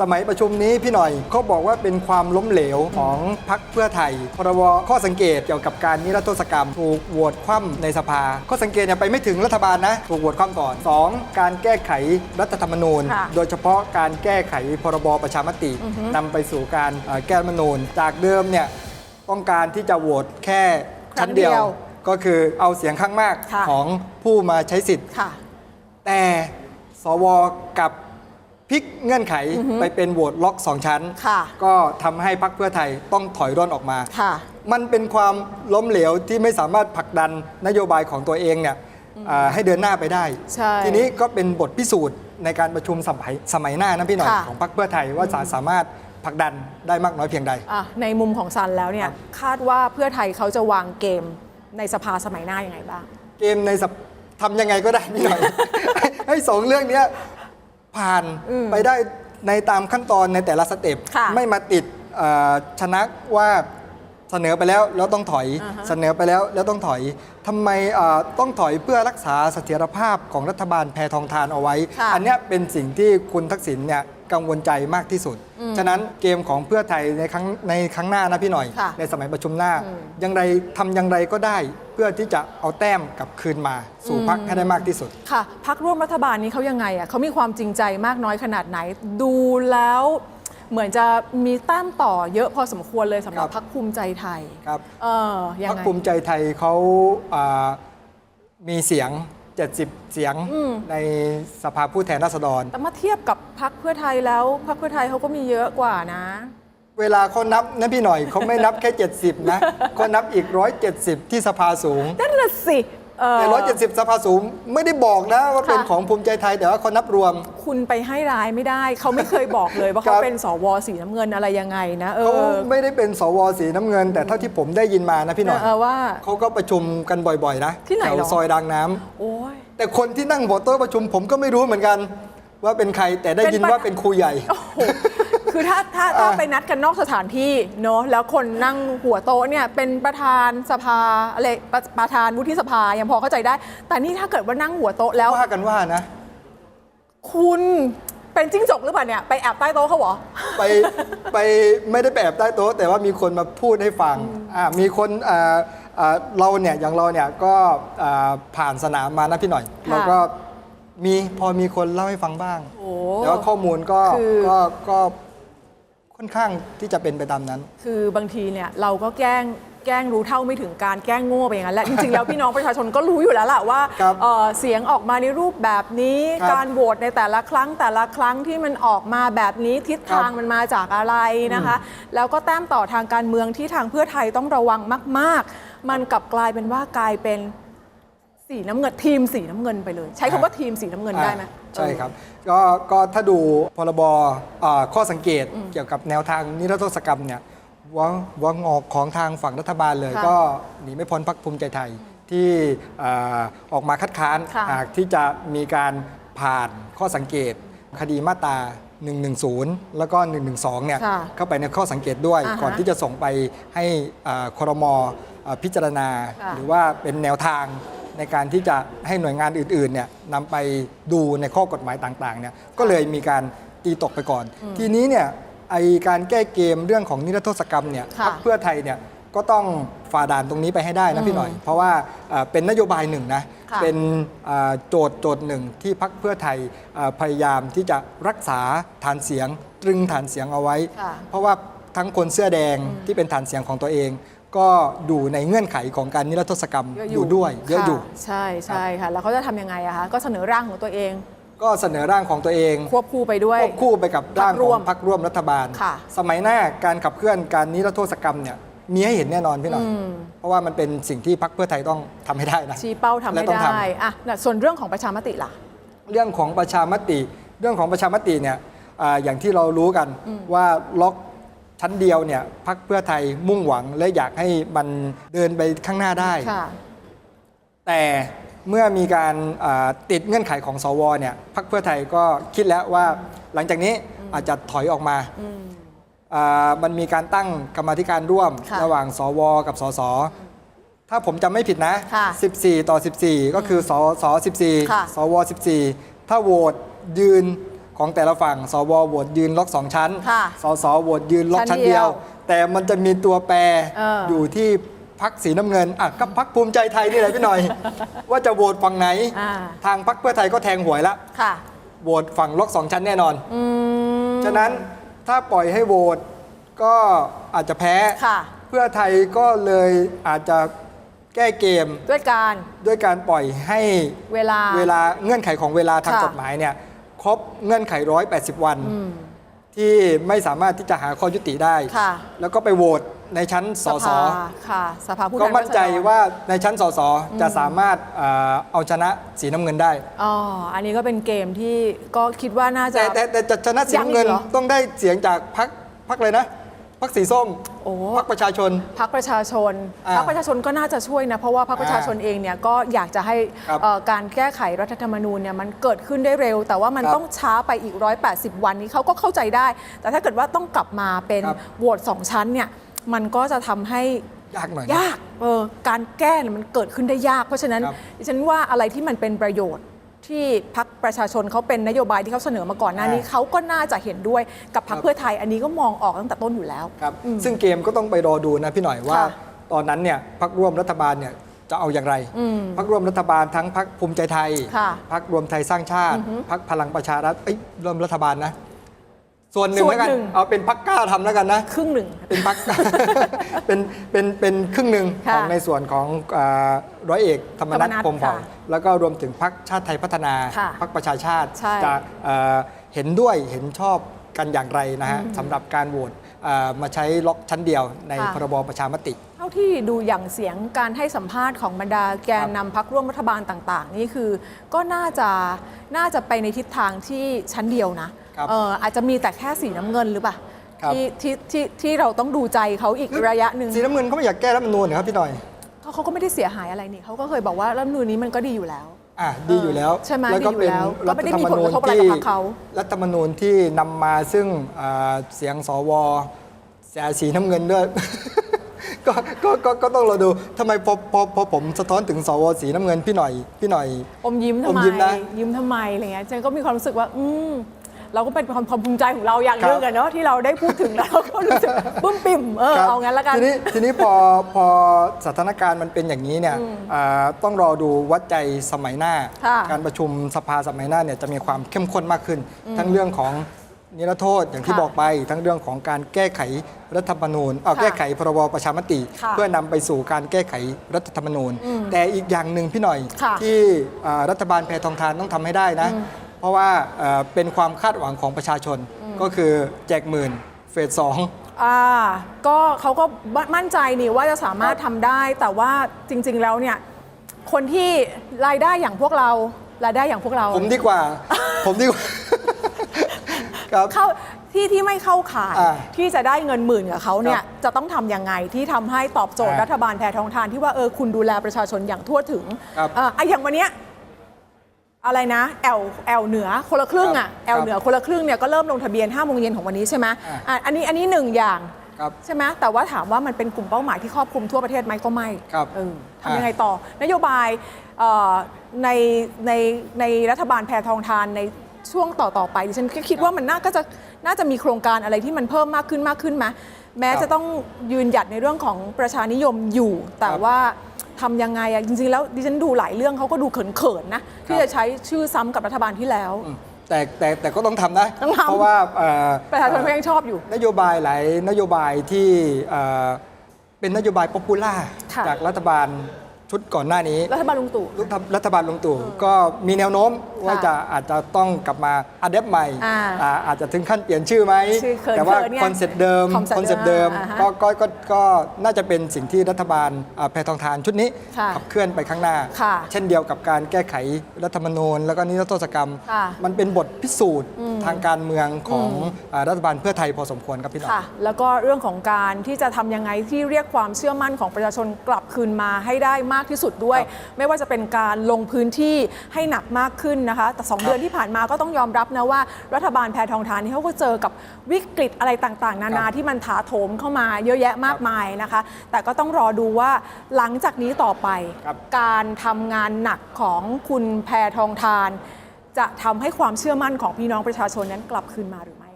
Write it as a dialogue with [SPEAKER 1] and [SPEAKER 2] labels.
[SPEAKER 1] สมัยประชุมนี้พี่หน่อยเขาบอกว่าเป็นความล้มเหลวของพรรคเพื่อไทยพรบข้อสังเกตเกี่ยวกับการนิรโทษกรรม ถูกโหวตคว่ำในสภา ข้อสังเกตเนี่ยไปไม่ถึงรัฐบาลนะ ถูกโหวตคว่ำก่อน 2. การแก้ไขรัฐธรรมนูญ
[SPEAKER 2] ค่ะ
[SPEAKER 1] โดยเฉพาะการแก้ไขพรบประชามตินำไปสู่การเอ่อแก้รัฐธรรมนูญ จากเดิมเนี่ยต้องการที่จะโหวตแค่ชั้นเดียว
[SPEAKER 2] ครั้งเดียว
[SPEAKER 1] ก็คือเอาเสียงข้างมาก
[SPEAKER 2] ค่ะ
[SPEAKER 1] ของผู้มาใช้สิทธิ์
[SPEAKER 2] ค่ะ
[SPEAKER 1] แต่สวกับ พลิกเงื่อนไขไปเป็นโหวตล็อกสองชั้น
[SPEAKER 2] ค่ะ
[SPEAKER 1] ก็ทำให้พรรคเพื่อไทยต้องถอยร่นออกมา
[SPEAKER 2] ค่ะ
[SPEAKER 1] มันเป็นความล้มเหลวที่ไม่สามารถผลักดันนโยบายของตัวเองเนี่ยอ่าให้เดินหน้าไปได้
[SPEAKER 2] ใช่
[SPEAKER 1] ทีนี้ก็เป็นบทพิสูจน์ในการประชุมสมัยสมัยหน้านะพี่หน่อย
[SPEAKER 2] ค่ะ
[SPEAKER 1] ของพรรคเพื่อไทยว่าจะสามารถผลักดันได้มากน้อยเพียงใด
[SPEAKER 2] อะในมุมของซันแล้วเนี่ยคาดว่าเพื่อไทยเขาจะวางเกมในสภาสมัยหน้ายังไงบ้าง
[SPEAKER 1] เกมในสัปทำยังไงก็ได้พี่หน่อย ให้สองเรื่องเนี้ย ผ่าน
[SPEAKER 2] อืม
[SPEAKER 1] ไปได้ในตามขั้นตอนในแต่ละสเต็ป
[SPEAKER 2] ค่ะ
[SPEAKER 1] ไม่มาติดเอ่อชนะว่าเสนอไปแล้วแล้วต้องถอย
[SPEAKER 2] อ่าฮะ
[SPEAKER 1] เสนอไปแล้วแล้วต้องถอยทำไมเอ่อต้องถอยเพื่อรักษาเสถียรภาพของรัฐบาลแพทองทานเอาไว้
[SPEAKER 2] ค่ะ
[SPEAKER 1] อันเนี้ยเป็นสิ่งที่คุณทักษิณเนี่ย กังวลใจมากที่สุด ฉะนั้นเกมของเพื่อไทยในครั้งในครั้งหน้านะพี่หน่อย
[SPEAKER 2] ค่ะ
[SPEAKER 1] ในสมัยประชุมหน้า
[SPEAKER 2] อืม
[SPEAKER 1] อย่างไรทำอย่างไรก็ได้ เพื่อที่จะเอาแต้มกลับคืนมาสู่พักให้ได้มากที่สุด
[SPEAKER 2] ค่ะพักร่วมรัฐบาลนี้เขายังไงอะเขามีความจริงใจมากน้อยขนาดไหน ดูแล้วเหมือนจะมีแต้มต่อเยอะพอสมควรเลยสำหรับ
[SPEAKER 1] ครับ
[SPEAKER 2] พักภูมิใจไทย
[SPEAKER 1] ครับ
[SPEAKER 2] เออยัง
[SPEAKER 1] พัก
[SPEAKER 2] ไง
[SPEAKER 1] ภูมิใจไทยเขาอ่ามีเสียง 70 เสียง
[SPEAKER 2] อืม
[SPEAKER 1] ในสภาผู้แทนราษฎร
[SPEAKER 2] แต่มาเทียบกับพักเพื่อไทยแล้วพักเพื่อไทยเขาก็มีเยอะกว่านะ
[SPEAKER 1] เวลาเขานับนะพี่หน่อยเขาไม่นับแค่ 70 นะเขานับอีก 170 ที่สภาสูง
[SPEAKER 2] นั่นน่ะสิ เออ
[SPEAKER 1] แต่170สภาสูงไม่ได้บอกนะว่าเป็น
[SPEAKER 2] ค่ะ
[SPEAKER 1] ของภูมิใจไทยแต่ว่าเขานับรวม
[SPEAKER 2] คุณไปให้ร้ายไม่ได้ เขาไม่เคยบอกเลยว่า
[SPEAKER 1] ครั
[SPEAKER 2] เขา
[SPEAKER 1] บ
[SPEAKER 2] เป็นสวสีน้ำเงินอะไรยังไงนะเอ
[SPEAKER 1] เขา
[SPEAKER 2] อ
[SPEAKER 1] ไม่ได้เป็นสวสีน้ำเงิน แต่เท่าที่ผมได้ยินมานะพี่หน่อย
[SPEAKER 2] เออว่า
[SPEAKER 1] เขาก็ประชุมกันบ่อยๆนะ
[SPEAKER 2] ที่ไหน
[SPEAKER 1] แถว
[SPEAKER 2] เหรอ
[SPEAKER 1] ซอยดังน้ำ
[SPEAKER 2] โอ้ย
[SPEAKER 1] แต่คนที่นั่งหัวโต๊ะประชุมผมก็ไม่รู้เหมือนกัน ว่าเป็นใครแต่ได้ยิน
[SPEAKER 2] เป็นประ
[SPEAKER 1] ว่าเป็นครูใหญ่
[SPEAKER 2] โอ้โห คือถ้าถ้าถ้า
[SPEAKER 1] อะ
[SPEAKER 2] ไปนัดกันนอกสถานที่เนอะแล้วคนนั่งหัวโต๊ะเนี่ยเป็นประธานสภาอะไรประประธานวุฒิสภายังพอเข้าใจได้ แต่นี่ถ้าเกิดว่านั่งหัวโต๊ะแล้ว
[SPEAKER 1] ว่ากันว่านะ
[SPEAKER 2] คุณเป็นจิ้งจกหรือเปล่าเนี่ยไปแอบใต้โต๊ะเขาเหรอ
[SPEAKER 1] ไปไปไม่ได้ไปแอบใต้โต๊ะ แต่ว่ามีคนมาพูดให้ฟังอ่ามีคนอ่าอ่าเราเนี่ยอย่างเราเนี่ยก็อ่าผ่านสนามมานะพี่หน่อย
[SPEAKER 2] ค่ะ
[SPEAKER 1] เราก็มีพอมีคนเล่าให้ฟังบ้าง
[SPEAKER 2] โอ้
[SPEAKER 1] แต่ว่าข้อมูลก็
[SPEAKER 2] คือ
[SPEAKER 1] ก็ก็ ค่อนข้างที่จะเป็นไปตามนั้น
[SPEAKER 2] คือบางทีเนี่ยเราก็แกล้งแกล้งรู้เท่าไม่ถึงการแกล้งโง่ไปอย่างนั้นแหละจริงๆแล้วพี่น้องประชาชนก็รู้อยู่แล้วล่ะว่า
[SPEAKER 1] ครับ
[SPEAKER 2] เอ่อเสียงออกมาในรูปแบบนี้
[SPEAKER 1] ครับ
[SPEAKER 2] การโหวตในแต่ละครั้งแต่ละครั้งที่มันออกมาแบบนี้ทิศทาง
[SPEAKER 1] ครับ
[SPEAKER 2] มันมาจากอะไรนะคะ แล้วก็แต้มต่อทางการเมืองที่ทางเพื่อไทยต้องระวังมาก ๆ มันกลับกลายเป็นว่ากลายเป็น สีน้ำเงินทีมสีน้ำเงินไปเลย ใช้คำว่าทีมสีน้ำเงินได้ไหม
[SPEAKER 1] อ่าใช่ครับก็ก็ถ้าดูพรบอ่าข้อสังเกตเกี่ยวกับแนวทางนิรโทษกรรมเนี่ยวังวังออกของทางฝั่งรัฐบาลเลย
[SPEAKER 2] ค่ะ
[SPEAKER 1] ก็หนีไม่พ้นพรรคภูมิใจไทยที่อ่าออกมาคัดค้าน
[SPEAKER 2] ค่ะ
[SPEAKER 1] หากที่จะมีการผ่านข้อสังเกต คดีมาตรา 110 แล้วก็ 112 เนี่ย
[SPEAKER 2] ค่ะ
[SPEAKER 1] เข้าไปในข้อสังเกตด้วย
[SPEAKER 2] อ่าฮะ
[SPEAKER 1] ก่อนที่จะส่งไปให้อ่าครมอ่าพิจารณา
[SPEAKER 2] ค่ะ
[SPEAKER 1] หรือว่าเป็นแนวทาง ในการที่จะให้หน่วยงานอื่นๆเนี่ยนำไปดูในข้อกฎหมายต่างๆเนี่ยก็เลยมีการตีตกไปก่อน ทีนี้เนี่ยไอการแก้เกมเรื่องของนิรโทษกรรมเนี่ย
[SPEAKER 2] ค่ะ
[SPEAKER 1] พรรคเพื่อไทยเนี่ยก็ต้องฝ่าด่านตรงนี้ไปให้ได้นะพี่หน่อย เพราะว่าเอ่อเป็นนโยบายหนึ่งนะ
[SPEAKER 2] ค่ะ
[SPEAKER 1] เป็นอ่าโจทย์โจทย์หนึ่งที่พรรคเพื่อไทยอ่าพยายามที่จะรักษาฐานเสียง ตรึงฐานเสียงเอาไว้
[SPEAKER 2] ค่ะ
[SPEAKER 1] เพราะว่าทั้งคนเสื้อแดงที่เป็นฐานเสียงของตัวเอง ก็อยู่ในเงื่อนไขของการนิรโทษกรรมอยู่ด้วยเยอะอยู่
[SPEAKER 2] ค่ใช่ใช่ค่ะ แล้วเขาจะทำยังไงอะคะก็เสนอร่างของตัวเอง
[SPEAKER 1] ก็เสนอร่างของตัวเอง
[SPEAKER 2] ควบคู่ไปด้วย
[SPEAKER 1] ควบคู่ไปกับร่าง
[SPEAKER 2] พรรคร่
[SPEAKER 1] ข
[SPEAKER 2] ว
[SPEAKER 1] อ
[SPEAKER 2] ม
[SPEAKER 1] งพรรคร่วมรัฐบาล
[SPEAKER 2] ค่ะ
[SPEAKER 1] สมัยหน้าการขับเคลื่อนการนิรโทษกรรมเนี่ยมีให้เห็นแน่นอนพี่หน่อย
[SPEAKER 2] อืม
[SPEAKER 1] เพราะว่ามันเป็นสิ่งที่พรรคเพื่อไทยต้องทำให้ได้นะ
[SPEAKER 2] ชี้เป้าทำให้
[SPEAKER 1] และต้องทำ
[SPEAKER 2] ได้อะน่ะส่วนเรื่องของประชามติล่ะ
[SPEAKER 1] เรื่องของประชามติ เรื่องของประชามติเนี่ยอาอย่างที่เรารู้กันว่าล็อก ชั้นเดียวเนี่ยพรรคเพื่อไทยมุ่งหวังและอยากให้มันเดินไปข้างหน้าได้
[SPEAKER 2] ค่ะ
[SPEAKER 1] แต่เมื่อมีการอ่าติดเงื่อนไขของสวเนี่ยพรรคเพื่อไทยก็คิดแล้วว่าหลังจากนี้อาจจะถอยออกมาอ่ามันมีการตั้งกรรมาธิการร่วม
[SPEAKER 2] ค่ะ
[SPEAKER 1] ระหว่างสวกับสสถ้าผมจำไม่ผิดนะ
[SPEAKER 2] ค่ะ
[SPEAKER 1] 14 ต่อ 14 ก็คือสส
[SPEAKER 2] ค่ะ
[SPEAKER 1] 14 สว 14 ถ้าโหวตยืน ของแต่ละฝั่งสวโหวตยืนล็อกสองชั้น
[SPEAKER 2] ค่ะ
[SPEAKER 1] สสโหวตยืนล็อก
[SPEAKER 2] ชั้
[SPEAKER 1] ชั้น
[SPEAKER 2] นเดี
[SPEAKER 1] เดี
[SPEAKER 2] ย
[SPEAKER 1] ยววแต่มันจะมีตัวแปร
[SPEAKER 2] เอออ
[SPEAKER 1] อ ยู่ที่พักสีน้ำเงินอะก็พักภูมิใจไทยนี่แหละพี่หน่อย ว่าจะโหวตฝั่งไหน
[SPEAKER 2] อ่า
[SPEAKER 1] ทางพักเพื่อไทยก็แทงหวยละ
[SPEAKER 2] ค่ะ
[SPEAKER 1] โหวตฝั่งล็อกสองชั้นแน่นอน
[SPEAKER 2] อืม
[SPEAKER 1] ฉะนั้นถ้าปล่อยให้โหวตก็อาจจะแพ้
[SPEAKER 2] ค่ะ
[SPEAKER 1] เพื่อไทยก็เลยอาจจะแก้เกม
[SPEAKER 2] ด้วยการ
[SPEAKER 1] ด้วยการปล่อยให้
[SPEAKER 2] เวลา
[SPEAKER 1] เวลาเงื่อนไขของเวลาทาง
[SPEAKER 2] ค่ะ
[SPEAKER 1] กฎหมายเนี่ย ครบเงื่อนไข 180 วัน ที่ไม่สามารถที่จะหาข้อยุติได้
[SPEAKER 2] ค่ะ
[SPEAKER 1] แล้วก็ไปโหวตในชั้นสส
[SPEAKER 2] ภาค่ะ สภาผู้แท
[SPEAKER 1] ก็
[SPEAKER 2] น
[SPEAKER 1] มั่นใจ
[SPEAKER 2] รษฎร
[SPEAKER 1] ว่าในชั้นสสจะสามารถเอ่อเอาชนะสีน้ำเงินได้
[SPEAKER 2] อ๋อ อันนี้ก็เป็นเกมที่ก็คิดว่าน่าจะ
[SPEAKER 1] แต่แต่แต่จะชนะสีน้ำเงิน
[SPEAKER 2] ยังอีกเหรอ
[SPEAKER 1] ต้องได้เสียงจากพักพักเลยนะ พักสีส้ม
[SPEAKER 2] โอ้
[SPEAKER 1] พักประชาชน
[SPEAKER 2] พักประชาชน
[SPEAKER 1] อ่า
[SPEAKER 2] พักประชาชนก็น่าจะช่วยนะเพราะว่าพักประชาชนเองเนี่ยก็อยากจะให้
[SPEAKER 1] ครับ
[SPEAKER 2] เอ่อการแก้ไขรัฐธรรมนูญเนี่ยมันเกิดขึ้นได้เร็ว แต่ว่ามัน
[SPEAKER 1] ครับ
[SPEAKER 2] ต้องช้าไปอีก 180 วันนี้เขาก็เข้าใจได้ แต่ถ้าเกิดว่าต้องกลับมาเป็น
[SPEAKER 1] ครับ
[SPEAKER 2] โหวตสองชั้นเนี่ยมันก็จะทำให้
[SPEAKER 1] ยากหน่อยนะ
[SPEAKER 2] ยากเออการแก้เนี่ยมันเกิดขึ้นได้ยาก เพราะฉะนั้น
[SPEAKER 1] ครับ
[SPEAKER 2] ดิฉันว่าอะไรที่มันเป็นประโยชน์ ที่พักประชาชนเขาเป็นนโยบายที่เขาเสนอมาก่อนหน้านี้
[SPEAKER 1] อ่า
[SPEAKER 2] เขาก็น่าจะเห็นด้วยกับพรรค
[SPEAKER 1] ครับ
[SPEAKER 2] เพื่อไทย อันนี้ก็มองออกตั้งแต่ต้นอยู่แล้ว
[SPEAKER 1] ครับซึ่งเกมก็ต้องไปรอดูนะพี่หน่อยว่า
[SPEAKER 2] ค่ะ
[SPEAKER 1] ตอนนั้นเนี่ยพักร่วมรัฐบาลเนี่ยจะเอาอย่างไร
[SPEAKER 2] อืม
[SPEAKER 1] พักร่วมรัฐบาลทั้งพักภูมิใจไทย
[SPEAKER 2] ค่ะ
[SPEAKER 1] พักรวมไทยสร้างชาติพักพลังประชารัฐเอ้ยร่วมรัฐบาลนะ ส่วนหนึ่ง
[SPEAKER 2] ส่วน
[SPEAKER 1] แล้วกัน
[SPEAKER 2] หนึ่ง
[SPEAKER 1] เอาเป็นพักกล้าทำแล้วกันนะ
[SPEAKER 2] ครึ่งหนึ่ง
[SPEAKER 1] เป็นพัก เป็นเป็นเป็นครึ่งหนึ่ง
[SPEAKER 2] ค่ะ
[SPEAKER 1] ของในส่วนของอ่าร้อยเอกธรรมนัฐ
[SPEAKER 2] ธรรมนัส
[SPEAKER 1] พรหมเผ่า
[SPEAKER 2] ค่ะ
[SPEAKER 1] แล้วก็รวมถึงพักชาติไทยพัฒนา
[SPEAKER 2] ค่ะ
[SPEAKER 1] พักประชาชาติ
[SPEAKER 2] ใช่
[SPEAKER 1] จะเอ่อเห็นด้วยเห็นชอบกันอย่างไรนะฮะสำหรับการโหวตอ่ามาใช้ล็อกชั้นเดียวใน
[SPEAKER 2] ค่ะ
[SPEAKER 1] พรบประชามติ
[SPEAKER 2] เท่าที่ดูอย่างเสียงการให้สัมภาษณ์ของบรรดาแกนนำพักร่วมรัฐบาลต่าง ๆ นี่คือ ก็น่าจะน่าจะไปในทิศทางที่ชั้นเดียวนะ ครับเอออาจจะมีแต่แค่สีน้ำเงินหรือเปล่า
[SPEAKER 1] ครับ
[SPEAKER 2] ที่ที่ที่ที่เราต้องดูใจเขาอีกระยะหนึ่ง
[SPEAKER 1] สีน้ำเงินเขาไม่อยากแก้รัฐธรรมนูญนะครับพี่หน่อย
[SPEAKER 2] เขาเขาก็ไม่ได้เสียหายอะไรนี่เขาก็เคยบอกว่ารัฐธรรมนูญนี้มันก็ดีอยู่แล้ว
[SPEAKER 1] อะดีอยู่แล้ว
[SPEAKER 2] ใช่ไหม
[SPEAKER 1] แล้วก็
[SPEAKER 2] ดีอยู่
[SPEAKER 1] เป็น
[SPEAKER 2] แล้วก็
[SPEAKER 1] รั
[SPEAKER 2] ไม่
[SPEAKER 1] ฐ
[SPEAKER 2] ได้
[SPEAKER 1] ธรร
[SPEAKER 2] มี
[SPEAKER 1] ม
[SPEAKER 2] ผล
[SPEAKER 1] นู
[SPEAKER 2] ก
[SPEAKER 1] ญ
[SPEAKER 2] ระทบอะไร
[SPEAKER 1] ที่
[SPEAKER 2] กับพรรคเขา
[SPEAKER 1] รัฐธรรมนูญที่นำมาซึ่งอ่าเสียงสวแสสีน้ำเงินด้วย ก็ก็ก็ก็ต้องเราดูทำไมพอพอพอผมสะท้อนถึงสวสีน้ำเงินพี่หน่อยพี่หน่อย
[SPEAKER 2] อมยิ้มทำ
[SPEAKER 1] อม
[SPEAKER 2] ไม
[SPEAKER 1] ยิ้มนะ
[SPEAKER 2] ยิ้มทำไมอะไรเงี้ยเจนก็มีความรู้สึกว่า อืม เราก็เป็นความความภูมิใจของเราอย่างหนึง
[SPEAKER 1] ครับ
[SPEAKER 2] อะเนาะที่เราได้พูดถึงแล้วเราก็รู้สึกปึ้มปิ่มเออ
[SPEAKER 1] ครับ
[SPEAKER 2] เอางั้นละกัน
[SPEAKER 1] ทีนี้ทีนี้พอพอสถานการณ์มันเป็นอย่างนี้เนี่ยอ่าต้องรอดูวัดใจสมัยหน้า
[SPEAKER 2] ค่ะ
[SPEAKER 1] การประชุมสภาสมัยหน้าเนี่ยจะมีความเข้มข้นมากขึ้น ทั้งเรื่องของนิรโทษอย่างที่
[SPEAKER 2] ค่ะ
[SPEAKER 1] บอกไป ทั้งเรื่องของการแก้ไขรัฐธรรมนูญเอา
[SPEAKER 2] ค่ะ
[SPEAKER 1] แก้ไขพรบประชามติ
[SPEAKER 2] ค่ะ
[SPEAKER 1] เพื่อนำไปสู่การแก้ไขรัฐธรรมนูญ แต่อีกอย่างหนึ่งพี่หน่อย
[SPEAKER 2] ค่ะ
[SPEAKER 1] ที่อ่ารัฐบาลแพทองทานต้องทำให้ได้นะ เพราะว่าเอ่อเป็นความคาดหวังของประชาชนก็คือแจกหมื่นเฟสสอง
[SPEAKER 2] อ่าก็เขาก็มั่นใจนี่ว่าจะสามารถทำได้แต่ว่าจริงๆแล้วเนี่ย คนที่รายได้อย่างพวกเรารายได้อย่างพวกเรา
[SPEAKER 1] ผมดีกว่า ผมดีกว่า ครับ
[SPEAKER 2] เข้าที่ที่ไม่เข้าข่าย
[SPEAKER 1] อ่า
[SPEAKER 2] ที่จะได้เงินหมื่นกับเขาเนี่ย
[SPEAKER 1] ครับ
[SPEAKER 2] จะต้องทำยังไงที่ทำให้ตอบโจทย์
[SPEAKER 1] อ่า
[SPEAKER 2] รัฐบาลแพทองทานที่ว่าเออคุณดูแลประชาชนอย่างทั่วถึง
[SPEAKER 1] ครับ
[SPEAKER 2] อ่าอะอย่างวันเนี้ย อะไรนะแอลแอลเหนือคนละครึ่งอะ
[SPEAKER 1] ครับ
[SPEAKER 2] แอลเหนือคนละครึ่งเนี่ยก็เริ่มลงทะเบียน5้าโมงเย็นของวันนี้ใช่ไหม
[SPEAKER 1] อ่า
[SPEAKER 2] อะอันนี้อันนี้หนึ่งอย่าง
[SPEAKER 1] ครับ
[SPEAKER 2] ใช่ไหมแต่ว่าถามว่ามันเป็นกลุ่มเป้าหมายที่ครอบคลุมทั่วประเทศไหมก็ไม่
[SPEAKER 1] ครับ
[SPEAKER 2] เออทำยังไงต่อ นโยบายเอ่อในในในรัฐบาลแพทองทานในช่วงต่อต่อไปดิฉันก็คิดว่ามันน่าก็จะน่าจะมีโครงการอะไรที่มันเพิ่มมากขึ้นมากขึ้นไหมแม้
[SPEAKER 1] ครับ
[SPEAKER 2] จะต้องยืนหยัดในเรื่องของประชานิยมอยู่ แต่
[SPEAKER 1] ครับ
[SPEAKER 2] ว่า ทำยังไงอะจริงๆแล้วดิฉันดูหลายเรื่องเขาก็ดูเขินๆนะที่
[SPEAKER 1] ครับ
[SPEAKER 2] จะใช้ชื่อซ้ำกับรัฐบาลที่แล้ว
[SPEAKER 1] อืมแต่แต่แต่ก็ต้องทำนะ
[SPEAKER 2] ต้องทำ
[SPEAKER 1] เพราะว่าเอ่อ
[SPEAKER 2] ประชาชนเขายังชอบอยู่
[SPEAKER 1] นโยบายหลายนโยบายที่เอ่อเป็นนโยบายป๊อปปูล่า
[SPEAKER 2] ค่ะ
[SPEAKER 1] จากรัฐบาลชุดก่อนหน้านี้
[SPEAKER 2] รัฐบาลลุงตู่
[SPEAKER 1] รัฐรัฐบาลลุงตู่ก็มีแนวโน้มว่าจะอาจจะต้องกลับมาอัดเดปใหม่
[SPEAKER 2] อ่า
[SPEAKER 1] อ่าอาจจะถึงขั้นเปลี่ยนชื่อไหม
[SPEAKER 2] ชื่อเขิน
[SPEAKER 1] แต่ว่า
[SPEAKER 2] เขินไง
[SPEAKER 1] คอนเซ็ปต์เดิม
[SPEAKER 2] concept
[SPEAKER 1] คอนเซ็ปต์เดิม
[SPEAKER 2] อ่าฮะ
[SPEAKER 1] ก็ก็ก็ก็น่าจะเป็นสิ่งที่รัฐบาลอ่าแพทองทานชุดนี้
[SPEAKER 2] ค่ะ
[SPEAKER 1] ขับเคลื่อนไปข้างหน้า
[SPEAKER 2] ค่ะ
[SPEAKER 1] เช่นเดียวกับการแก้ไขรัฐธรรมนูญ แล้วก็นิรโทษกรรม
[SPEAKER 2] ค่ะ
[SPEAKER 1] มันเป็นบทพิสูจน์ทางการเมืองของอ่ารัฐบาลเพื่อไทยพอสมควรครับพี่หน้อง
[SPEAKER 2] ค่ะแล้วก็เรื่องของการที่จะทำยังไงที่เรียกความเชื่อมั่นของประชาชนกลับคืนมาให้ได้มากที่สุดด้วย
[SPEAKER 1] ครับ
[SPEAKER 2] ไม่ว่าจะเป็นการลงพื้นที่ให้หนักมากขึ้นนะคะ แต่ 2 เดือนที่ผ่านมาก็ต้องยอมรับนะว่ารัฐบาลแพทองทานนี่เขาก็เจอกับวิกฤตอะไรต่างๆ นานา
[SPEAKER 1] ครับ
[SPEAKER 2] ที่มันถาโถมเข้ามาเยอะแยะมากมายนะคะ แต่ก็ต้องรอดูว่าหลังจากนี้ต่อไป
[SPEAKER 1] ครับ
[SPEAKER 2] การทำงานหนักของคุณแพทองทาน จะทำให้ความเชื่อมั่นของพี่น้องประชาชนนั้นกลับคืนมาหรือไม่